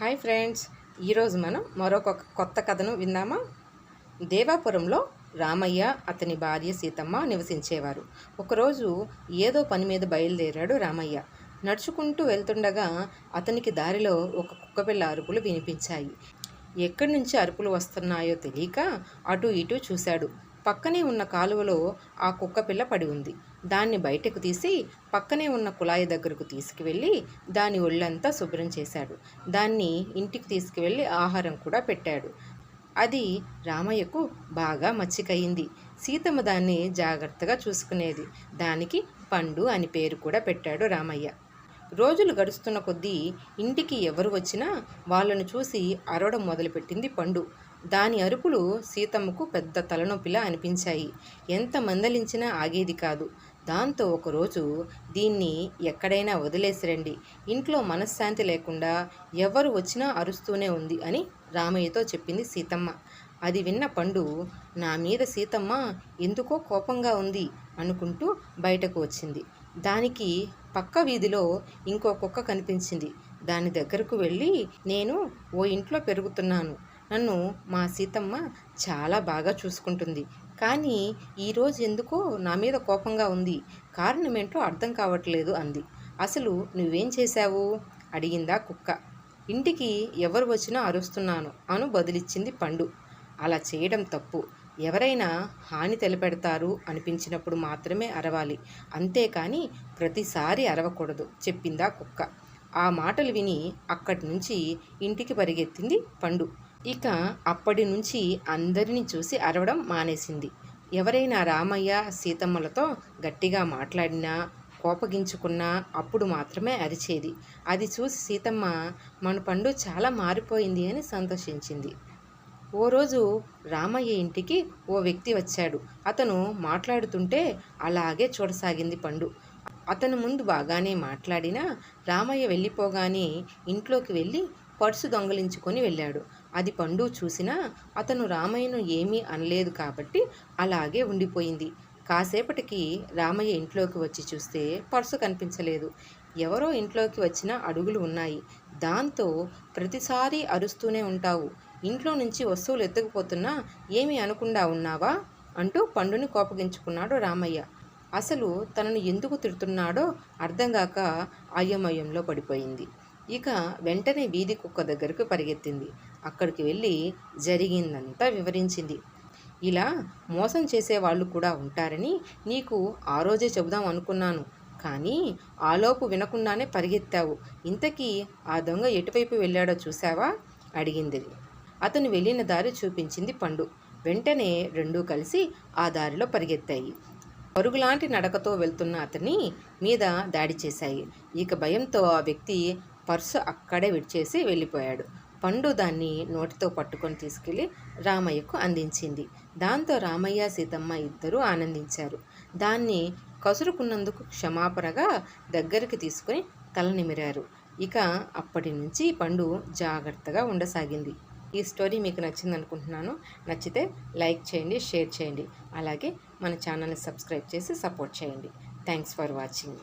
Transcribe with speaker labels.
Speaker 1: Hi friends ఈరోజు మనం మరొక కొత్త కథను విందామా? దేవాపురంలో రామయ్య అతని భార్య సీతమ్మ నివసించేవారు. ఒకరోజు ఏదో పని మీద బయలుదేరాడు రామయ్య. నడుచుకుంటూ వెళ్తుండగా అతనికి దారిలో ఒక కుక్కపిల్ల అరుపులు వినిపించాయి. ఎక్కడి నుంచి అరుపులు వస్తున్నాయో తెలియక అటు ఇటు చూశాడు. పక్కనే ఉన్న కాలువలో ఆ కుక్కపిల్ల పడి ఉంది. దాన్ని బయటకు తీసి పక్కనే ఉన్న కుళాయి దగ్గరకు తీసుకువెళ్ళి దాని ఒళ్ళంతా శుభ్రం చేశాడు. దాన్ని ఇంటికి తీసుకువెళ్ళి ఆహారం కూడా పెట్టాడు. అది రామయ్యకు బాగా మచ్చికయింది. సీతమ్మ దాన్ని జాగ్రత్తగా చూసుకునేది. దానికి పండు అని పేరు కూడా పెట్టాడు రామయ్య. రోజులు గడుస్తున్న కొద్దీ ఇంటికి ఎవరు వచ్చినా వాళ్ళను చూసి అరవడం మొదలుపెట్టింది పండు. దాని అరుపులు సీతమ్మకు పెద్ద తలనొప్పిలా అనిపించాయి. ఎంత మందలించినా ఆగేది కాదు. దాంతో ఒకరోజు దీన్ని ఎక్కడైనా వదిలేసిరండి ఇంట్లో మనశ్శాంతి లేకుండా ఎవరు వచ్చినా అరుస్తూనే ఉంది అని రామయ్యతో చెప్పింది సీతమ్మ. అది విన్న పండు నా మీద సీతమ్మ ఎందుకో కోపంగా ఉంది అనుకుంటూ బయటకు వచ్చింది. దానికి పక్క వీధిలో ఇంకో కుక్క కనిపించింది. దాని దగ్గరకు వెళ్ళి నేను ఓ ఇంట్లో పెరుగుతున్నాను. నన్ను మా సీతమ్మ చాలా బాగా చూసుకుంటుంది. కానీ ఈరోజు ఎందుకో నా మీద కోపంగా ఉంది? కారణం ఏంటో అర్థం కావట్లేదు అంది. అసలు నువ్వేం చేశావు? అడిగిందా కుక్క. ఇంటికి ఎవరు వచ్చినా అరుస్తున్నాను అను బదిలిచ్చింది పండు. అలా చేయడం తప్పు. ఎవరైనా హాని తెలపెడతారు అనిపించినప్పుడు మాత్రమే అరవాలి. అంతేకాని ప్రతిసారి అరవకూడదు చెప్పిందా కుక్క. ఆ మాటలు విని అక్కడి నుంచి ఇంటికి పరిగెత్తింది పండు. ఇక అప్పటి నుంచి అందరినీ చూసి అరవడం మానేసింది. ఎవరైనా రామయ్య సీతమ్మలతో గట్టిగా మాట్లాడినా కోపగించుకున్నా అప్పుడు మాత్రమే అరిచేది. అది చూసి సీతమ్మ మన పండు చాలా మారిపోయింది అని సంతోషించింది. ఓ రోజు రామయ్య ఇంటికి ఓ వ్యక్తి వచ్చాడు. అతను మాట్లాడుతుంటే అలాగే చూడసాగింది పండు. అతను ముందు బాగానే మాట్లాడినా రామయ్య వెళ్ళిపోగానే ఇంట్లోకి వెళ్ళి పర్సు దొంగలించుకొని వెళ్ళాడు. అది పండు చూసినా అతను రామయ్యను ఏమీ అనలేదు కాబట్టి అలాగే ఉండిపోయింది. కాసేపటికి రామయ్య ఇంట్లోకి వచ్చి చూస్తే పర్సు కనిపించలేదు. ఎవరో ఇంట్లోకి వచ్చిన అడుగులు ఉన్నాయి. దాంతో ప్రతిసారి అరుస్తూనే ఉంటావు. ఇంట్లో నుంచి వస్తువులు ఎత్తుకుపోతున్నా ఏమీ అనకుండా ఉన్నావా? అంటూ పండుని కోపగించుకున్నాడు రామయ్య. అసలు తనను ఎందుకు తిడుతున్నాడో అర్థం కాక అయోమయంలో పడిపోయింది. ఇక వెంటనే వీధి కుక్క దగ్గరకు పరిగెత్తింది. అక్కడికి వెళ్ళి జరిగిందంతా వివరించింది. ఇలా మోసం చేసే వాళ్ళు కూడా ఉంటారని నీకు ఆ రోజే చెబుదాం అనుకున్నాను. కానీ ఆలోపు వినకుండానే పరిగెత్తావు. ఇంతకీ ఆ దొంగ ఎటువైపు వెళ్ళాడో చూసావా అడిగింది. అతను వెళ్ళిన దారి చూపించింది పండు. వెంటనే రెండూ కలిసి ఆ దారిలో పరిగెత్తాయి. పరుగులాంటి నడకతో వెళ్తున్న అతని మీద దాడి చేశాయి. ఇక భయంతో ఆ వ్యక్తి పర్సు అక్కడే విడిచేసి వెళ్ళిపోయాడు. పండు దాన్ని నోటితో పట్టుకొని తీసుకెళ్ళి రామయ్యకు అందించింది. దాంతో రామయ్య సీతమ్మ ఇద్దరూ ఆనందించారు. దాన్ని కసురుకున్నందుకు క్షమాపణగా దగ్గరికి తీసుకుని తల నిమిరారు. ఇక అప్పటి నుంచి పండు జాగ్రత్తగా ఉండసాగింది. ఈ స్టోరీ మీకు నచ్చింది అనుకుంటున్నాను నచ్చితే లైక్ చేయండి షేర్ చేయండి. అలాగే మన ఛానల్ని సబ్స్క్రైబ్ చేసి సపోర్ట్ చేయండి. Thanks for watching.